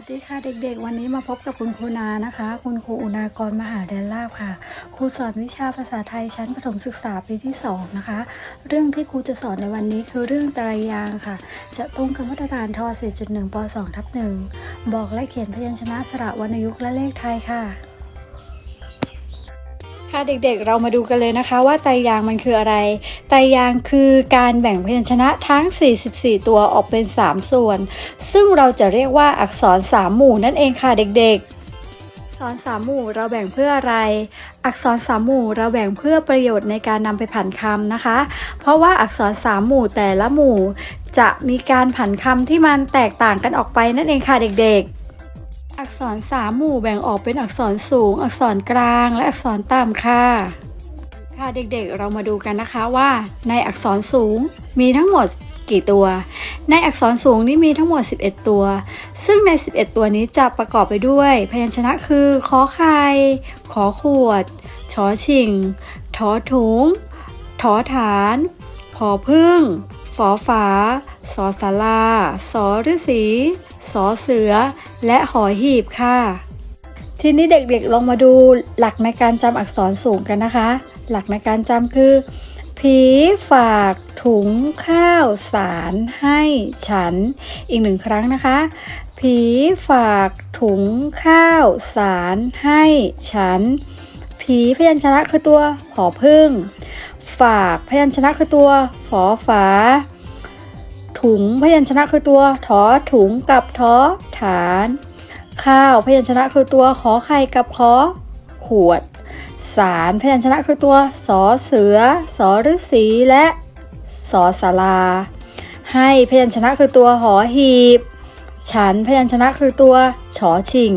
สดีค่ะเด็กๆ วันนี้มาพบกับคุณครูนานะคะ คุณครูอุณากรมหาเดลลาบค่ะ ครูสอนวิชาภาษาไทยชั้นประถมศึกษาปีที่ 2 นะคะ เรื่องที่ครูจะสอนในวันนี้คือเรื่องตรายางค์ค่ะ จะตรงกับมาตรฐานท 4.1 ป 2 ทับ1บอกและเขียนพยัญชนะสระวรรณยุกต์และเลขไทยค่ะ ค่ะเด็กๆ เรามาดูกันเลยนะคะว่าไตยางมันคืออะไร ไตรยางคือการแบ่งพยัญชนะทั้ง 44 ตัวออกเป็น 3 ส่วน ซึ่งเราจะเรียกว่าอักษร 3 หมู่นั่นเองค่ะเด็กๆอักษร3หมู่เราแบ่งเพื่ออะไร อักษร3หมู่เราแบ่งเพื่อประโยชน์ในการนำไปผันคำนะคะ เพราะว่าอักษร3หมู่แต่ละหมู่ จะมีการผันคำที่มันแตกต่างกันออกไปนั่นเองค่ะเด็กๆ อักษรสามหมู่แบ่งออกเป็นอักษรสูง อักษรกลาง และอักษรต่ำค่ะ ค่ะเด็กๆ เรามาดูกันนะคะว่า ในอักษรสูงมีทั้งหมดกี่ตัว ในอักษรสูงนี้มีทั้งหมด 11 ตัว ซึ่งใน 11 ตัวนี้จะประกอบไปด้วย พยัญชนะคือขอไข่ขอขวดชอชิงทอถุงทอฐานพอพึ่งฝอฝาสอสาราสอฤษี สอเสือ และหอหีบค่ะ ทีนี้เด็กๆลองมาดูหลักในการจำอักษรสูงกันนะคะ หลักในการจำคือ ผีฝากถุงข้าวสารให้ฉัน อีกหนึ่งครั้งนะคะ ผีฝากถุงข้าวสารให้ฉัน ผีพยัญชนะคือตัวผอพึ่ง ฝากพยัญชนะคือตัวฝอฝา ถุงพยัญชนะคือตัวถอถุงกับทอฐาน ข้าวพยัญชนะคือตัวขอไข่กับขอขวด สารพยัญชนะคือตัวสอเสือสอฤษีและสอสาราให้พยัญชนะคือตัวหอหีบ ฉันพยัญชนะคือตัวฉอชิง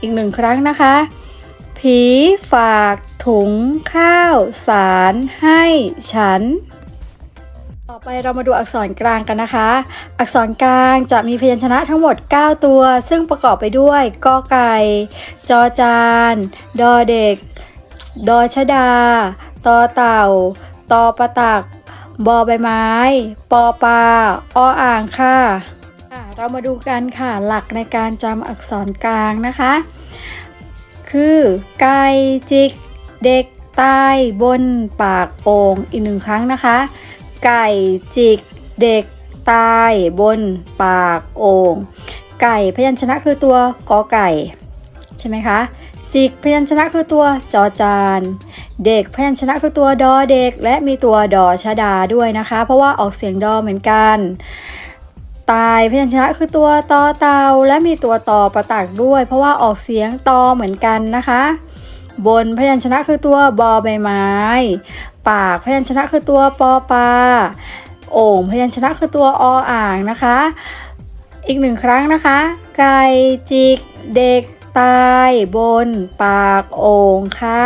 อีกหนึ่งครั้งนะคะ ผีฝากถุงข้าวสารให้ฉัน ไปเรามาดูอักษรกลางกันนะคะ อักษรกลางจะมีพยัญชนะทั้งหมด 9 ตัว ซึ่งประกอบไปด้วยกอไก่ จอจาน ดอเด็ก ดอชดา ตอเต่า ตอประตัก บอใบไม้ ปอปลาออ่างค่ะเรามาดูกันค่ะหลักในการจำอักษรกลางนะคะ คือไก่จิก เด็กใต้บนปากโอ่งอีกหนึ่งครั้งนะคะ ไก่จิกเด็กตายบนปากโอ่งไก่พยัญชนะคือตัวกอไก่ ใช่ไหมคะ จิกพยัญชนะคือตัวจอจาน เด็กพยัญชนะคือตัวดอเด็ก และมีตัวดอชดาด้วยนะคะ เพราะว่าออกเสียงดอเหมือนกัน ตายพยัญชนะคือตัวตอเตาและมีตัวตอประตักด้วย เพราะว่าออกเสียงตอเหมือนกันนะคะ บนพยัญชนะคือตัวบอใบไม้ ปากพยัญชนะคือตัวปอปลาโอ่งพยัญชนะคือตัวออ่างนะคะ อีกหนึ่งครั้งนะคะ ไก่จิก เด็กตายบน ปากโอ่งค่ะ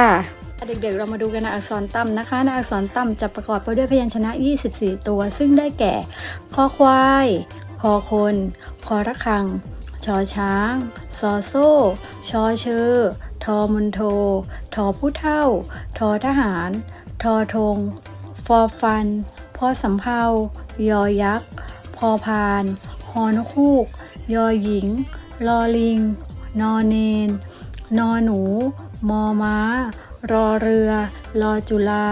เด็กๆเรามาดูกันในอักษรต่ำนะคะในอักษรต่ำจะประกอบไปด้วยพยัญชนะ 24 ตัว ซึ่งได้แก่คอควาย คอคน คอระฆัง ชอช้าง ซอโซ่ ชอเชอ มนโท ทอผู้เท่า ทอทหาร ทอธง ฟอฟัน พอสำเภายอยักษ์ พอพาน ฮอนกฮูก ยอหญิง ลอลิง นอเนน นอหนู มอม้า รอเรือรอจุลา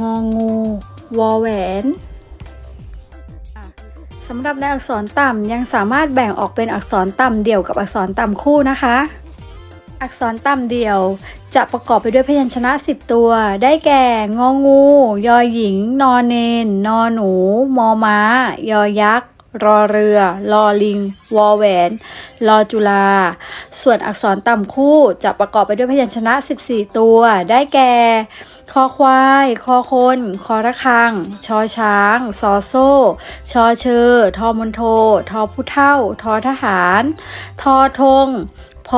งองู วอแหวนสำหรับในอักษรต่ำยังสามารถแบ่งออกเป็นอักษรต่ำเดี่ยวกับอักษรต่ำคู่นะคะ อักษรต่ำเดี่ยว จะประกอบไปด้วยพยัญชนะ 10 ตัว ได้แก่ งองู ยอหญิง นอเนน นอหนู มอม้า ยอยักษ์ รอเรือ ลอลิง วอแหวน ลอจุลา ส่วนอักษรต่ำคู่ จะประกอบไปด้วยพยัญชนะ 14 ตัว ได้แก่ คอควาย คอคน คอระฆัง ชอช้าง ซอโซ่ ชอเชอ ทอมนโท ทอผู้เท่า ทอทหาร ทอธง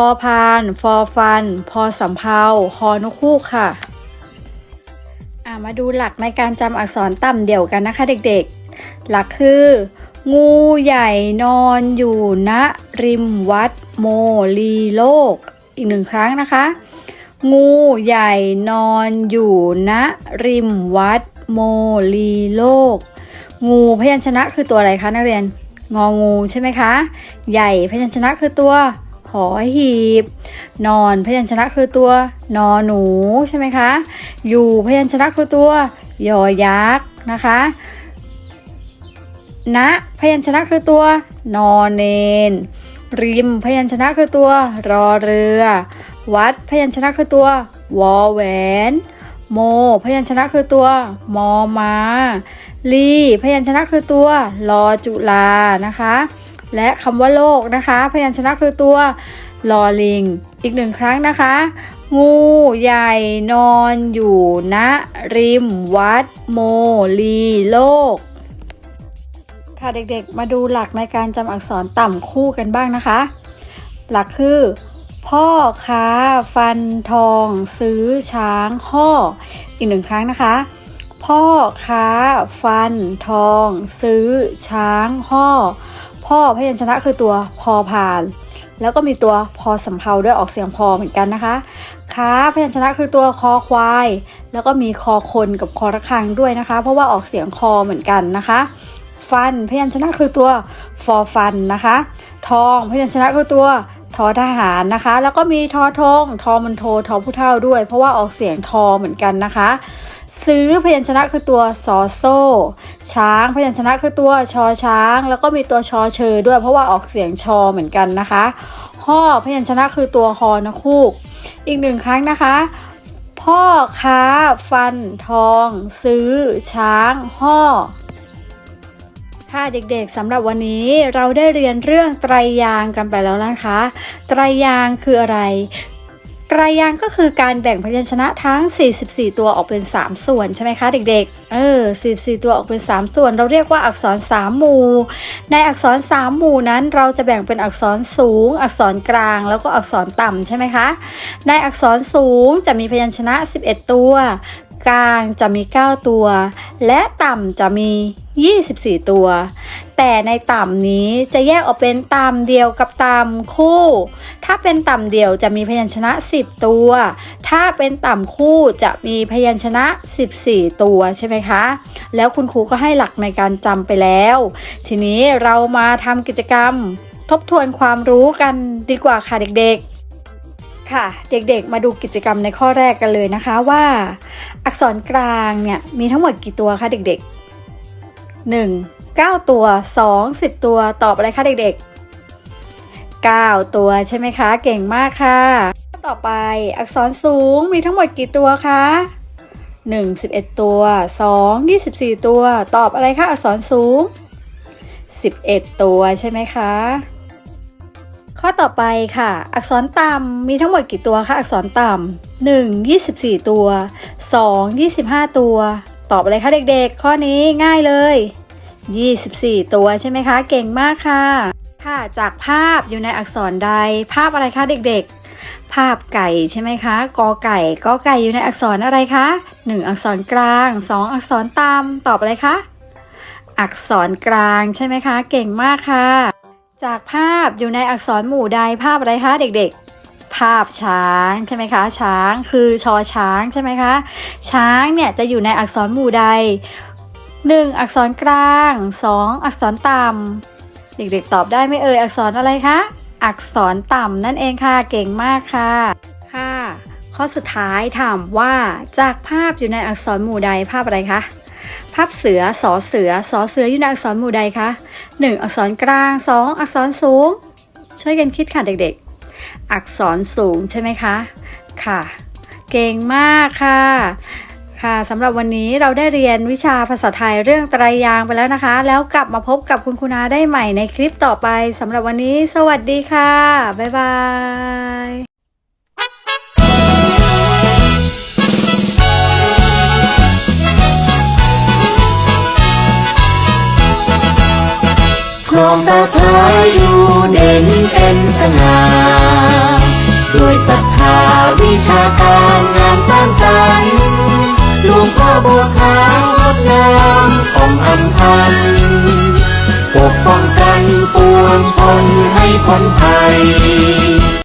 อพาน ฟอฟัน พอสำเภาฮอนคู่ค่ะอ่ามาดูหลักในการจำอักษรต่ำเดี่ยวกันนะคะเด็กๆ หลักคือ งูใหญ่นอนอยู่ณริมวัดโมลีโลก อีกหนึ่งครั้งนะคะ งูใหญ่นอนอยู่ณริมวัดโมลีโลก งูพยัญชนะคือตัวอะไรคะนักเรียน งองูใช่ไหมคะ ใหญ่พยัญชนะคือตัว ออหีบ นอนพยัญชนะคือตัวนอหนูใช่ไหมคะ อยู่พยัญชนะคือตัวยอยักษ์นะคะณพยัญชนะคือตัวนอนเนน ริมพยัญชนะคือตัว รอเรือ วัดพยัญชนะคือตัว วอแหวน โม พยัญชนะคือตัว มอมาลีพยัญชนะคือตัว ลอจุลานะคะ และคำว่าโลกนะคะ พยัญชนะคือตัวลอลิง อีกหนึ่งครั้งนะคะ งูใหญ่นอนอยู่ณริมวัดโมลีโลก ค่ะเด็กๆ มาดูหลักในการจำอักษรต่ำคู่กันบ้างนะคะ หลักคือพ่อค้าฟันทอง ซื้อช้างห่ออีกหนึ่งครั้งนะคะ พ่อค้าฟันทอง ซื้อช้างห่อ พ่อพยัญชนะคือตัวพอพาน แล้วก็มีตัวพอสำเพาด้วยออกเสียงพอเหมือนกันนะคะค้าพยัญชนะคือตัวคอควาย แล้วก็มีคอคนกับคอระฆังด้วยนะคะ เพราะว่าออกเสียงคอเหมือนกันนะคะ ฟันพยัญชนะคือตัวฟอฟันนะคะ ทองพยัญชนะคือตัว ทอทหารนะคะ แล้วก็มีทอทงทอมันโททอผู้เท่าด้วย เพราะว่าออกเสียงทอเหมือนกันนะคะ ซื้อพยัญชนะคือตัวซอโซ่ ช้างพยัญชนะคือตัวชอช้าง แล้วก็มีตัวชอเชอด้วย เพราะว่าออกเสียงชอเหมือนกันนะคะห่อพยัญชนะคือตัวฮอนคูก อีกหนึ่งครั้งนะคะ พ่อค้า ฟัน ทอง ซื้อ ช้างห่อ ค่ะเด็กๆสำหรับวันนี้เราได้เรียนเรื่องไตรยางกันไปแล้วนะคะ ไตรยางคืออะไรไตรยางก็คือการแบ่งพยัญชนะทั้ง 44 ตัวออกเป็น 3 ส่วนใช่ไหมคะเด็กๆ เออ 44 ตัวออกเป็น 3 ส่วน เราเรียกว่าอักษร 3 หมู่ ในอักษร 3 หมู่นั้นเราจะแบ่งเป็นอักษรสูง อักษรกลางแล้วก็อักษรต่ำใช่ไหมคะ ในอักษรสูงจะมีพยัญชนะ 11 ตัว กลางจะมี 9 ตัว และต่ำจะมี 24 ตัว แต่ในต่ำนี้จะแยกออกเป็นต่ำเดียวกับต่ำคู่ ถ้าเป็นต่ำเดียวจะมีพยัญชนะ 10 ตัว ถ้าเป็นต่ำคู่จะมีพยัญชนะ 14 ตัวใช่ไหมคะ แล้วคุณครูก็ให้หลักในการจำไปแล้ว ทีนี้เรามาทำกิจกรรมทบทวนความรู้กันดีกว่าค่ะเด็กๆ ค่ะเด็กๆมาดูกิจกรรมในข้อแรกกันเลยนะคะว่า อักษรกลางเนี่ยมีทั้งหมดกี่ตัวคะเด็กๆ 1 9 ตัว 2 10 ตัวตอบอะไรคะเด็กๆ 9 ตัวใช่ไหมคะเก่งมากค่ะ ต่อไปอักษรสูงมีทั้งหมดกี่ตัวคะ1 11 ตัว 2 24 ตัว ตอบอะไรคะอักษรสูง 11 ตัวใช่ไหมคะ ข้อต่อไปค่ะ อักษรต่ำมีทั้งหมดกี่ตัวคะอักษรต่ำหนึ่งยี่สิบสี่ตัวสองยี่สิบห้าตัว ตอบอะไรคะเด็กๆ ข้อนี้ง่ายเลย 24 ตัวใช่ไหมคะ เก่งมากค่ะ ค่ะจากภาพอยู่ในอักษรใด ภาพอะไรคะเด็กๆ ภาพไก่ใช่ไหมคะกอไก่กอไก่อยู่ในอักษรอะไรคะ 1 อักษรกลาง 2 อักษรต่ำตอบอะไรคะอักษรกลางใช่ไหมคะ เก่งมากค่ะ จากภาพอยู่ในอักษรหมู่ใดภาพอะไรคะเด็กๆ ภาพช้างใช่ไหมคะ ช้างคือชอช้างใช่ไหมคะ ช้างเนี่ยจะอยู่ในอักษรหมู่ใด 1 อักษรกลาง 2 อักษรต่ำเด็กๆ ตอบได้ไหมเอ่ยอักษรอะไรคะ อักษรต่ำนั่นเองค่ะเก่งมากค่ะค่ะ ข้อสุดท้ายถามว่าจากภาพอยู่ในอักษรหมู่ใดภาพอะไรคะ ภาพเสือสอเสือสอเสืออยู่ในอักษรหมู่ใดคะหนึ่งอักษรกลาง 2 อักษรสูง ช่วยกันคิดค่ะเด็กๆ อักษรสูงใช่ไหมคะ ค่ะ เก่งมากค่ะค่ะสำหรับวันนี้เราได้เรียนวิชาภาษาไทยเรื่องไตรยางไปแล้วนะคะ แล้วกลับมาพบกับคุณครูนาได้ใหม่ในคลิปต่อไปสำหรับวันนี้ สวัสดีค่ะ บ๊ายบาย ครองตาเธออยู่เด่นเป็นสง่าด้วยศรัทธาวิชาการงานสร้างสรรค์หลวงพ่อบัวขาวงดงามองอัมพันธ์ปกป้องกันปวงชนให้พ้นภัย